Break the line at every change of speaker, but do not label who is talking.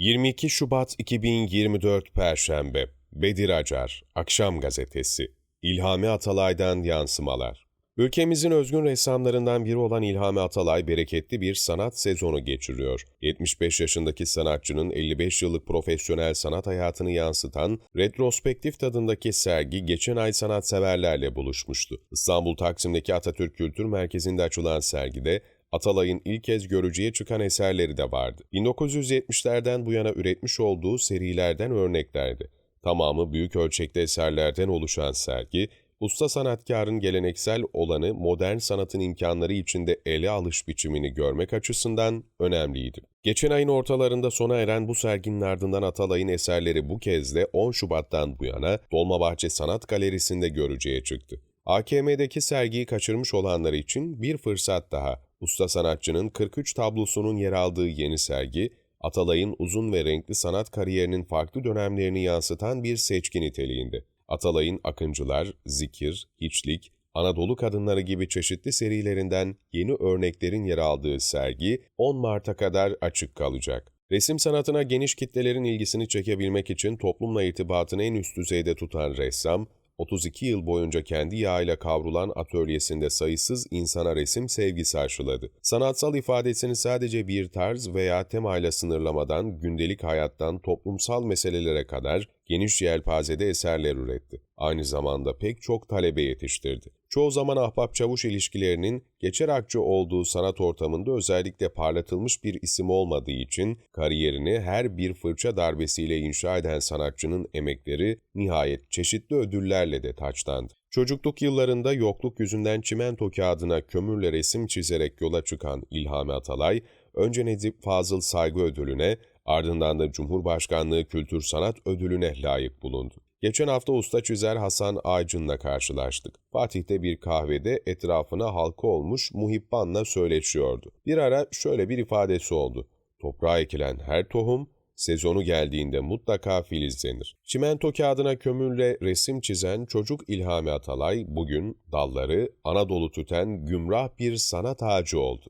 22 Şubat 2024 Perşembe Bedir Acar Akşam Gazetesi İlhami Atalay'dan yansımalar Ülkemizin özgün ressamlarından biri olan İlhami Atalay bereketli bir sanat sezonu geçiriyor. 75 yaşındaki sanatçının 55 yıllık profesyonel sanat hayatını yansıtan retrospektif tadındaki sergi geçen ay sanatseverlerle buluşmuştu. İstanbul Taksim'deki Atatürk Kültür Merkezi'nde açılan sergide Atalay'ın ilk kez görücüye çıkan eserleri de vardı. 1970'lerden bu yana üretmiş olduğu serilerden örneklerdi. Tamamı büyük ölçekte eserlerden oluşan sergi, usta sanatkarın geleneksel olanı modern sanatın imkanları içinde ele alış biçimini görmek açısından önemliydi. Geçen ayın ortalarında sona eren bu serginin ardından Atalay'ın eserleri bu kez de 10 Şubat'tan bu yana Dolmabahçe Sanat Galerisi'nde görücüye çıktı. AKM'deki sergiyi kaçırmış olanlar için bir fırsat daha. Usta sanatçının 43 tablosunun yer aldığı yeni sergi, Atalay'ın uzun ve renkli sanat kariyerinin farklı dönemlerini yansıtan bir seçki niteliğinde. Atalay'ın Akıncılar, Zikir, Hiçlik, Anadolu Kadınları gibi çeşitli serilerinden yeni örneklerin yer aldığı sergi 10 Mart'a kadar açık kalacak. Resim sanatına geniş kitlelerin ilgisini çekebilmek için toplumla irtibatını en üst düzeyde tutan ressam, 32 yıl boyunca kendi yağıyla kavrulan atölyesinde sayısız insana resim sevgisi aşıladı. Sanatsal ifadesini sadece bir tarz veya temayla sınırlamadan gündelik hayattan toplumsal meselelere kadar geniş yelpazede eserler üretti. Aynı zamanda pek çok talebe yetiştirdi. Çoğu zaman ahbap-çavuş ilişkilerinin geçer akçe olduğu sanat ortamında özellikle parlatılmış bir isim olmadığı için kariyerini her bir fırça darbesiyle inşa eden sanatçının emekleri nihayet çeşitli ödüllerle de taçlandı. Çocukluk yıllarında yokluk yüzünden çimento kağıdına kömürle resim çizerek yola çıkan İlhami Atalay, önce Nedip Fazıl Saygı Ödülü'ne, ardından da Cumhurbaşkanlığı Kültür Sanat Ödülü'ne layık bulundu. Geçen hafta usta çizer Hasan Aycın'la karşılaştık. Fatih'te bir kahvede etrafına halka olmuş muhibbanla söyleşiyordu. Bir ara şöyle bir ifadesi oldu. Toprağa ekilen her tohum, sezonu geldiğinde mutlaka filizlenir. Çimento kağıdına kömürle resim çizen çocuk İlhami Atalay bugün dalları Anadolu tüten gümrah bir sanat ağacı oldu.